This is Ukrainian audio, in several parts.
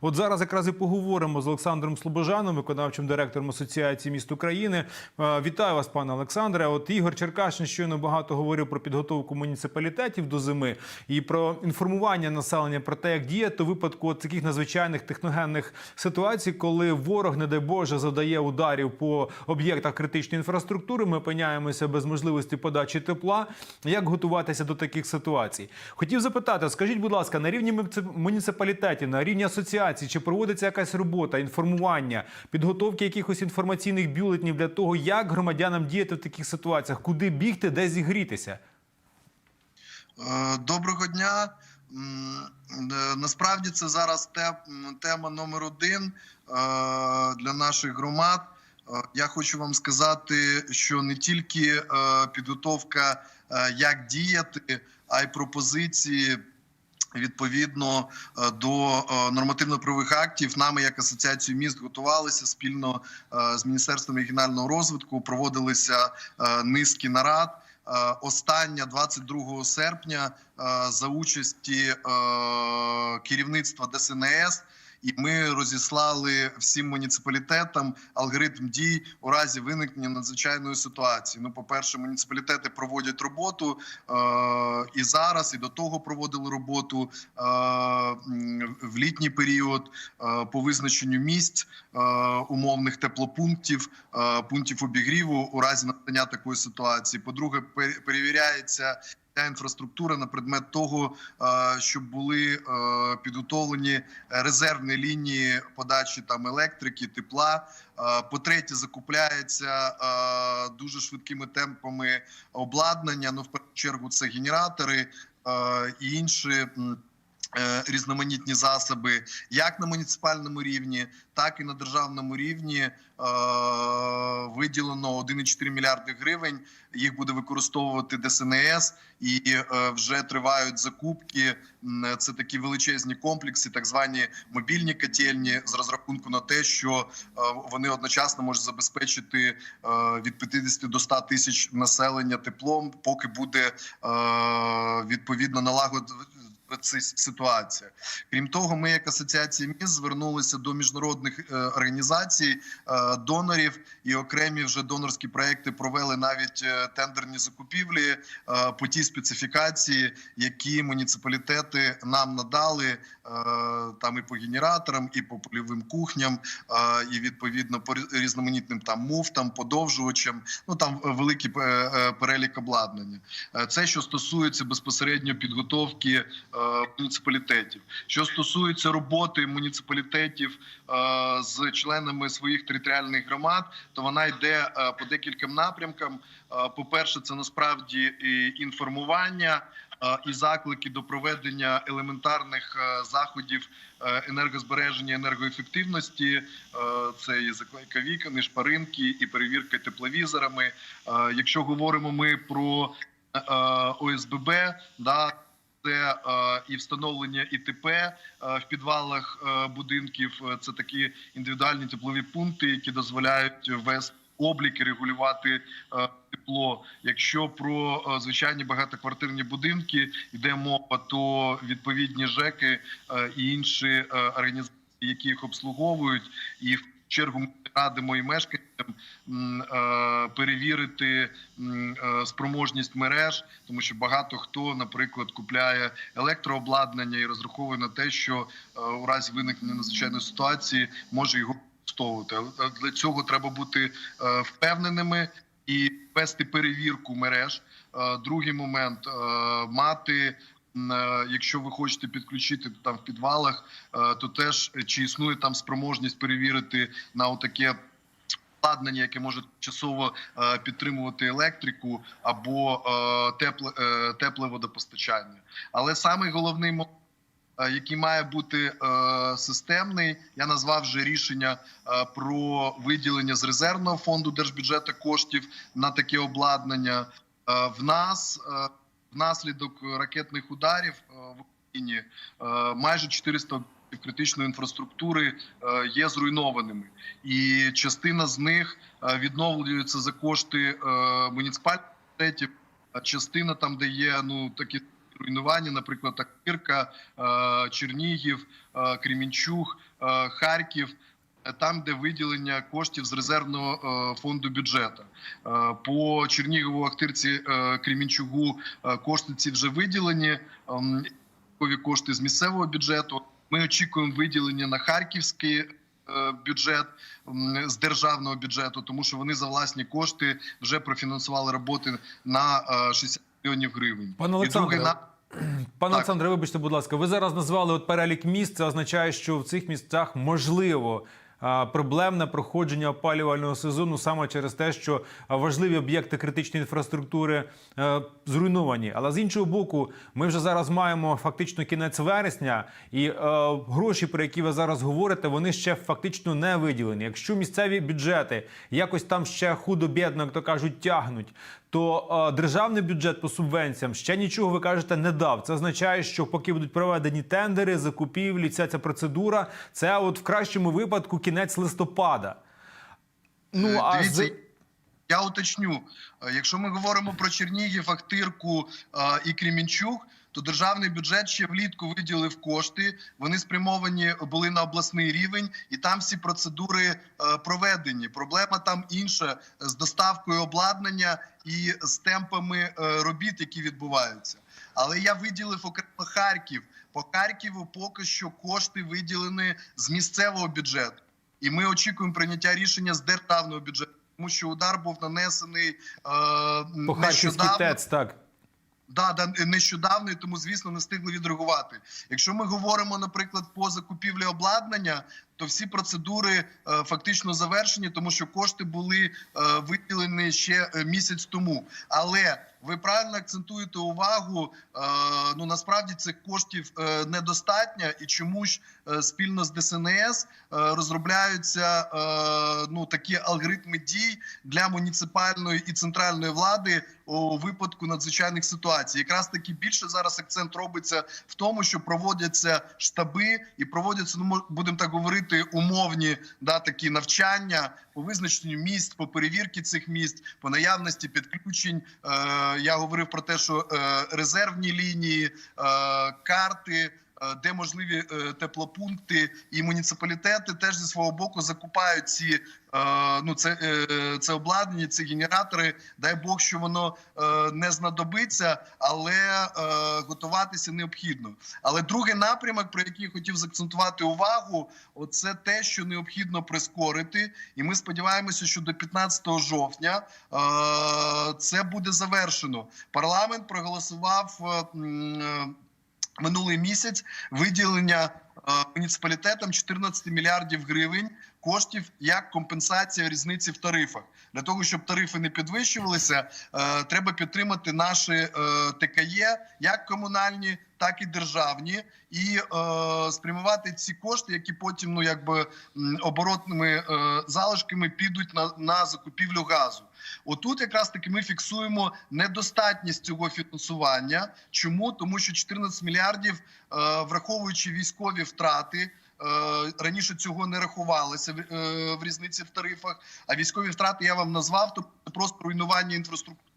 От зараз якраз і поговоримо з Олександром Слобожаном, виконавчим директором Асоціації міст України. Е, Вітаю вас, пане Олександре. От Ігор Черкашин щойно багато говорив про підготовку муніципалітетів до зими і про інформування населення про те, як діяти у випадку от таких надзвичайних техногенних ситуацій, коли ворог, не дай Боже, завдає ударів по об'єктах критичної інфраструктури. Ми опиняємося без можливості подачі тепла. Як готуватися до таких ситуацій? Хотів запитати, скажіть, будь ласка, на рівні муніципалітетів, на рівні асоціації, чи проводиться якась робота, інформування, підготовки якихось інформаційних бюлетнів для того, як громадянам діяти в таких ситуаціях, куди бігти, де зігрітися? Е, Доброго дня. Е, Насправді це зараз тема номер один е, для наших громад. Я хочу вам сказати, що не тільки підготовка, як діяти, а й пропозиції. Відповідно е, до е, нормативно-правових актів, нами як асоціацію міст готувалися спільно е, з міністерством регіонального розвитку. Проводилися низки нарад. Остання 22 серпня за участі керівництва ДСНС. І ми розіслали всім муніципалітетам алгоритм дій у разі виникнення надзвичайної ситуації. Ну, по-перше, муніципалітети проводять роботу е, і зараз, і до того проводили роботу е, в літній період е, по визначенню місць е, умовних теплопунктів, е, пунктів обігріву у разі настання такої ситуації. По-друге, пер- перевіряється. Ця інфраструктура на предмет того, е, щоб були е, підготовлені резервні лінії подачі там електрики, тепла. Е, По-третє, закупляється е, дуже швидкими темпами обладнання. Ну, в першу чергу, це генератори і інші. Е, Різноманітні засоби, як на муніципальному рівні, так і на державному рівні е, виділено 1,4 мільярди гривень. Їх буде використовувати ДСНС, і е, вже тривають закупки. Це такі величезні комплекси, так звані мобільні котельні, з розрахунку на те, що вони одночасно можуть забезпечити від 50 до 100 тисяч населення теплом, поки буде відповідно налагодити ця ситуація. Крім того, ми, як асоціація міст, звернулися до міжнародних е, організацій, е, донорів і окремі вже донорські проекти провели навіть е, тендерні закупівлі по тій специфікації, які муніципалітети нам надали там і по генераторам, і по польовим кухням, і відповідно по різноманітним там муфтам, подовжувачам. Ну там великий перелік обладнання. Це що стосується безпосередньо підготовки е, муніципалітетів. Що стосується роботи муніципалітетів е, з членами своїх територіальних громад, то вона йде е, по декільком напрямкам. Е, По-перше, це насправді інформування е, і заклики до проведення елементарних е, заходів е, енергозбереження, енергоефективності. Е, Це і заклейка вікон, і шпаринки, і перевірка тепловізорами. Е, Якщо говоримо ми про е, ОСББ, да. Це е, і встановлення ІТП е, в підвалах е, будинків. Це такі індивідуальні теплові пункти, які дозволяють ввести облік і регулювати тепло. Якщо про звичайні багатоквартирні будинки йде мова, то відповідні ЖЕКи і інші організації, які їх обслуговують, і в чергу радимо і мешканцям е, перевірити е, спроможність мереж, тому що багато хто, наприклад, купляє електрообладнання і розраховує на те, що е, у разі виникнення надзвичайної ситуації може його використовувати. Для цього треба бути впевненими і вести перевірку мереж. Другий момент мати. Е, Якщо ви хочете підключити там в підвалах, е, то теж е, чи існує там спроможність перевірити на отаке обладнання, яке може часово підтримувати електрику або тепле, тепле водопостачання. Але самий головний момент, який має бути системний, я назвав вже рішення про виділення з резервного фонду держбюджету коштів на таке обладнання. В нас внаслідок ракетних ударів е, в Україні е, майже 400 критичної інфраструктури е, є зруйнованими, і частина з них е, відновлюється за кошти е, муніципальних а частина там, де є ну такі руйнування, наприклад, Ахтирка, е, Чернігів, е, Кремінчуг, е, Харків. Там, де виділення коштів з резервного е, фонду бюджету. Е, По Чернігову, Ахтирці, е, Кремінчугу кошти ці вже виділені. ем, кошти з місцевого бюджету. Ми очікуємо виділення на харківський бюджет з державного бюджету, тому що вони за власні кошти вже профінансували роботи на е, 60 мільйонів гривень. Пане Олександре, на Пане. Олександре, вибачте, будь ласка, ви зараз назвали от перелік місць. Це означає, що в цих місцях можливо. Проблемне проходження опалювального сезону саме через те, що важливі об'єкти критичної інфраструктури е, зруйновані. Але з іншого боку, ми вже зараз маємо фактично кінець вересня, і е, гроші, про які ви зараз говорите, вони ще фактично не виділені. Якщо місцеві бюджети якось там ще худо-бідно, як то кажуть, тягнуть, то державний бюджет по субвенціям ще нічого ви кажете не дав. Це означає, що поки будуть проведені тендери, закупівлі, ця ця процедура, це от в кращому випадку кінець листопада. Ну Е, а дивіться, з... Я уточню, Е, якщо ми говоримо про Чернігів, Ахтирку е, і Кремінчуг, то державний бюджет ще влітку виділив кошти. Вони спрямовані були на обласний рівень, і там всі процедури е, проведені. Проблема там інша з доставкою обладнання і з темпами е, робіт, які відбуваються. Але я виділив окремо Харків. По Харківу поки що кошти виділені з місцевого бюджету. І ми очікуємо прийняття рішення з державного бюджету, тому що удар був нанесений е, по нещодавно. ТЕЦ, так. Да, да, нещодавно, і тому звісно не встигли відреагувати. Якщо ми говоримо, наприклад, по закупівлі обладнання, то всі процедури е, фактично завершені, тому що кошти були е, виділені ще е, місяць тому. Але ви правильно акцентуєте увагу. Ну насправді цих коштів недостатньо, і чому ж е, спільно з ДСНС розробляються ну такі алгоритми дій для муніципальної і центральної влади у випадку надзвичайних ситуацій. Якраз таки більше зараз акцент робиться в тому, що проводяться штаби і проводяться, ну будемо так говорити, умовні да такі навчання по визначенню міст, по перевірці цих міст, по наявності підключень. Е, я говорив про те, що е, резервні лінії, е, карти. Е, Де можливі е, теплопункти і муніципалітети теж зі свого боку закупають ці е, ну це, це обладнання, ці генератори. Дай Бог, що воно не знадобиться, але готуватися необхідно. Але другий напрямок, про який я хотів заакцентувати увагу, це те, що необхідно прискорити, і ми сподіваємося, що до 15 жовтня це буде завершено. Парламент проголосував. Минулий місяць виділення е, муніципалітетам 14 мільярдів гривень коштів як компенсація різниці в тарифах. Для того щоб тарифи не підвищувалися, е, треба підтримати наші е, ТКЄ, як комунальні, так і державні, і спрямувати ці кошти, які потім ну якби оборотними залишками підуть на, на закупівлю газу. Отут якраз таки ми фіксуємо недостатність цього фінансування. Чому тому, що 14 мільярдів, е, враховуючи військові втрати. е, Раніше цього не рахувалося в- е, в різниці в тарифах. А військові втрати я вам назвав, це просто руйнування інфраструктури.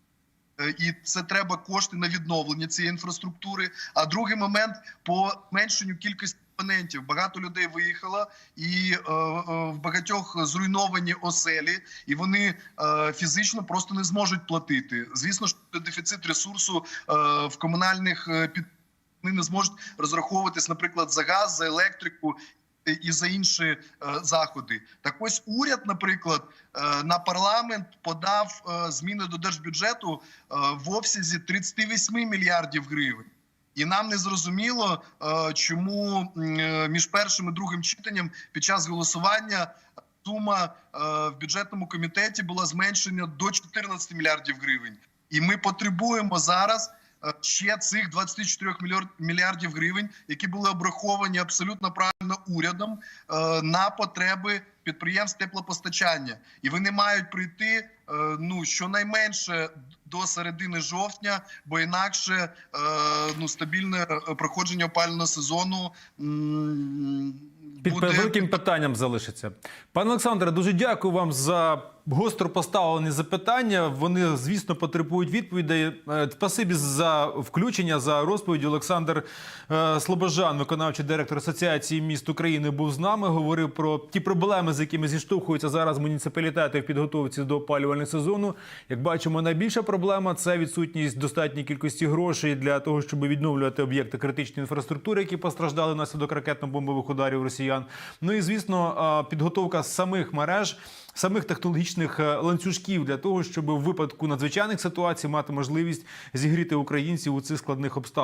І це треба кошти на відновлення цієї інфраструктури. А другий момент по зменшенню кількості абонентів. Багато людей виїхало, і е, е, в багатьох зруйновані оселі, і вони е, фізично просто не зможуть платити. Звісно ж, дефіцит ресурсу в комунальних під вони не зможуть розраховуватись, наприклад, за газ, за електрику. І за інші е, заходи, так ось уряд, наприклад, е, на парламент подав е, зміни до держбюджету е, в обсязі 38 мільярдів гривень. І нам не зрозуміло, е, чому е, між першим і другим читанням під час голосування сума е, в бюджетному комітеті була зменшена до 14 мільярдів гривень. І ми потребуємо зараз ще цих 24 мільяр- мільярдів гривень, які були обраховані абсолютно правильно урядом на потреби підприємств теплопостачання, і вони мають прийти ну щонайменше до середини жовтня, бо інакше е, ну стабільне е, проходження опалювального сезону м, Під буде великим питанням залишиться. Пане Олександре, дуже дякую вам за гостро поставлені запитання. Вони, звісно, потребують відповідей. Е, Спасибі за включення, за розповідь. Олександр Слобожан, виконавчий директор Асоціації міст України, був з нами. Говорив про ті проблеми, з якими зіштовхуються зараз муніципалітети в підготовці до опалювального сезону. Як бачимо, найбільша проблема це відсутність достатньої кількості грошей для того, щоб відновлювати об'єкти критичної інфраструктури, які постраждали внаслідок ракетно-бомбових ударів росіян. Ну і звісно, підготовка самих мереж. Самих технологічних е, ланцюжків для того, щоб в випадку надзвичайних ситуацій мати можливість зігріти українців у цих складних обставинах.